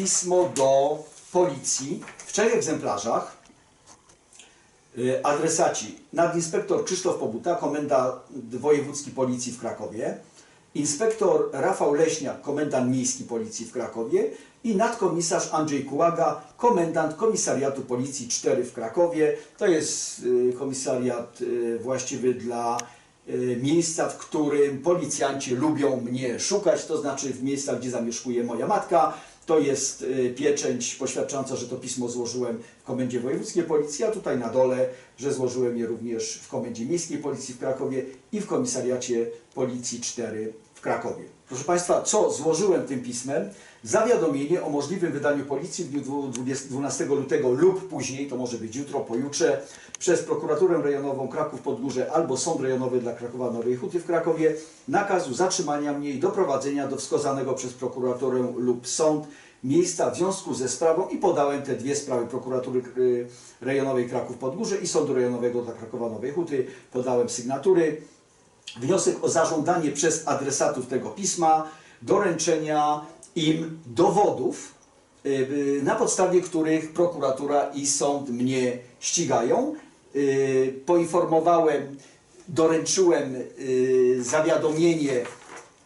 pismo do policji w trzech egzemplarzach. Y, Adresaci nadinspektor Krzysztof Pobuta, komendant wojewódzki policji w Krakowie, inspektor Rafał Leśniak, komendant miejski policji w Krakowie i nadkomisarz Andrzej Kułaga, komendant komisariatu policji 4 w Krakowie. To jest y, komisariat y, właściwy dla miejsca, w którym policjanci lubią mnie szukać, to znaczy w miejscach, gdzie zamieszkuje moja matka. To jest y, pieczęć poświadczająca, że to pismo złożyłem w Komendzie Wojewódzkiej Policji, a tutaj na dole, że złożyłem je również w Komendzie Miejskiej Policji w Krakowie i w Komisariacie Policji 4 Krakowie. Proszę Państwa, co złożyłem tym pismem? Zawiadomienie o możliwym wydaniu policji w dniu 20 12 lutego lub później, to może być jutro, pojutrze, przez prokuraturę rejonową Kraków Podgórze albo Sąd Rejonowy dla Krakowa Nowej Huty w Krakowie nakazu zatrzymania mnie i doprowadzenia do wskazanego przez prokuraturę lub sąd miejsca w związku ze sprawą i podałem te dwie sprawy prokuratury y, rejonowej Kraków Podgórze i Sądu Rejonowego dla Krakowa Nowej Huty. Podałem sygnatury. Wniosek o zażądanie przez adresatów tego pisma doręczenia im dowodów, y, y, na podstawie których prokuratura i sąd mnie ścigają. Y, Poinformowałem, doręczyłem zawiadomienie,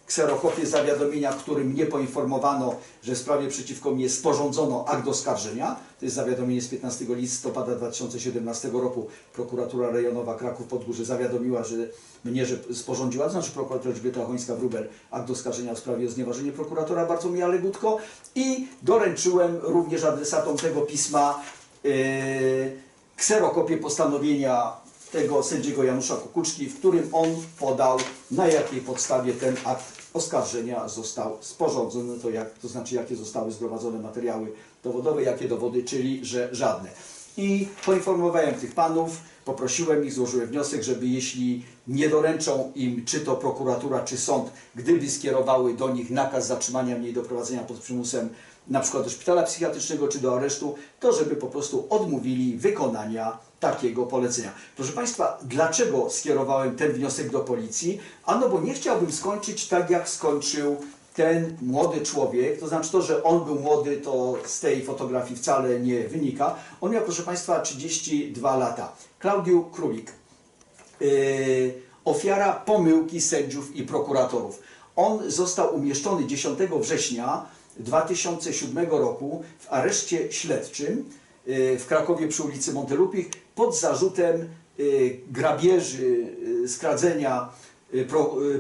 kserokopię zawiadomienia, którym mnie poinformowano, że w sprawie przeciwko mnie sporządzono akt oskarżenia. To jest zawiadomienie z 15 listopada 2017 roku. Prokuratura rejonowa Kraków Podgórze zawiadomiła, że mnie, że sporządziła, to znaczy prokurator Elżbieta Chońska-Wróbel, akt oskarżenia w sprawie o znieważenie prokuratora Bartłomieja Legutko i doręczyłem również adresatom tego pisma yy, kserokopię postanowienia tego sędziego Janusza Kukuczki, w którym on podał, na jakiej podstawie ten akt oskarżenia został sporządzony, to, jak, to znaczy jakie zostały zgromadzone materiały dowodowe, jakie dowody, czyli że żadne. I poinformowałem tych panów, poprosiłem ich, złożyłem wniosek, żeby jeśli nie doręczą im czy to prokuratura, czy sąd, gdyby skierowały do nich nakaz zatrzymania mnie i doprowadzenia pod przymusem na przykład do szpitala psychiatrycznego czy do aresztu, to żeby po prostu odmówili wykonania takiego polecenia. Proszę Państwa, dlaczego skierowałem ten wniosek do policji? Ano, bo nie chciałbym skończyć tak, jak skończył ten młody człowiek, to znaczy to, że on był młody, to z tej fotografii wcale nie wynika. On miał, proszę Państwa, 32 lata. Klaudiu Królik. Yy, ofiara pomyłki sędziów i prokuratorów. On został umieszczony 10 września 2007 roku w areszcie śledczym yy, w Krakowie przy ulicy Montelupich pod zarzutem yy, grabieży, yy, skradzenia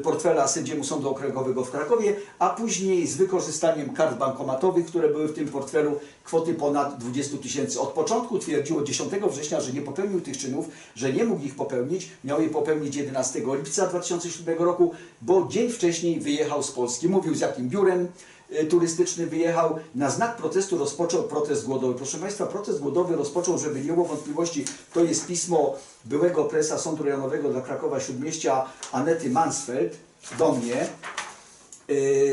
portfela sędziemu Sądu Okręgowego w Krakowie, a później z wykorzystaniem kart bankomatowych, które były w tym portfelu, kwoty ponad 20 tysięcy. Od początku twierdziło 10 września, że nie popełnił tych czynów, że nie mógł ich popełnić, miał je popełnić 11 lipca 2007 roku, bo dzień wcześniej wyjechał z Polski. Mówił z jakim biurem y, turystycznym wyjechał. Na znak protestu rozpoczął protest głodowy. Proszę Państwa, protest głodowy rozpoczął, żeby nie było wątpliwości, to jest pismo byłego presa Sądu Rejonowego dla Krakowa Śródmieścia Anety Mansfeld do mnie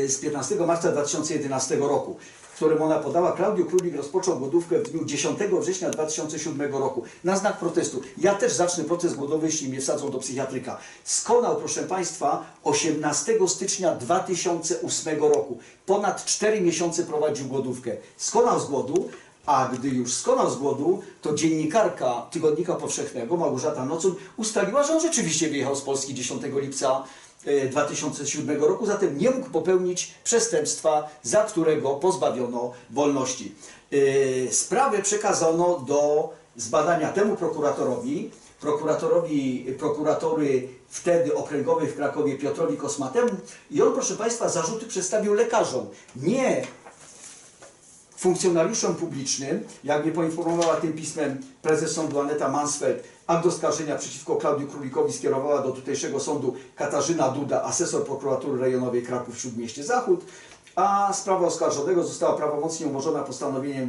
z 15 marca 2011 roku, w którym ona podała, Klaudiu Królik rozpoczął głodówkę w dniu 10 września 2007 roku na znak protestu. Ja też zacznę protest głodowy, jeśli mnie wsadzą do psychiatryka. Skonał, proszę Państwa, 18 stycznia 2008 roku. Ponad 4 miesiące prowadził głodówkę. Skonał z głodu, a gdy już skonał z głodu, to dziennikarka Tygodnika Powszechnego, Małgorzata Nocun, ustaliła, że on rzeczywiście wyjechał z Polski 10 lipca e, 2007 roku, zatem nie mógł popełnić przestępstwa, za którego pozbawiono wolności. E, Sprawę przekazano do zbadania temu prokuratorowi, prokuratorowi, prokuratory wtedy okręgowej w Krakowie Piotrowi Kosmatemu i on, proszę Państwa, zarzuty przedstawił lekarzom. Nie funkcjonariuszom publicznym, jak mnie poinformowała tym pismem prezes sądu Aneta Mansfeld, akt oskarżenia przeciwko Klaudiu Królikowi skierowała do tutejszego sądu Katarzyna Duda, asesor prokuratury rejonowej Kraków Śródmieście Zachód, a sprawa oskarżonego została prawomocnie umorzona postanowieniem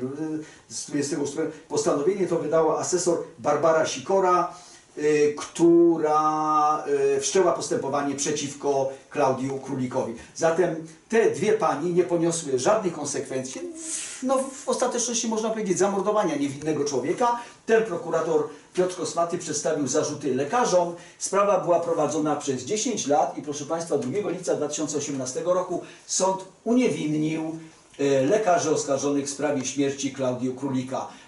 y, z 28. Postanowienie to wydała asesor Barbara Sikora, która y, wszczęła postępowanie przeciwko Klaudiu Królikowi. Zatem te dwie pani nie poniosły żadnych konsekwencji, no w ostateczności można powiedzieć zamordowania niewinnego człowieka. Ten prokurator Piotr Kosmaty przedstawił zarzuty lekarzom. Sprawa była prowadzona przez 10 lat i proszę Państwa 2 lipca 2018 roku sąd uniewinnił y, lekarzy oskarżonych w sprawie śmierci Klaudiu Królika.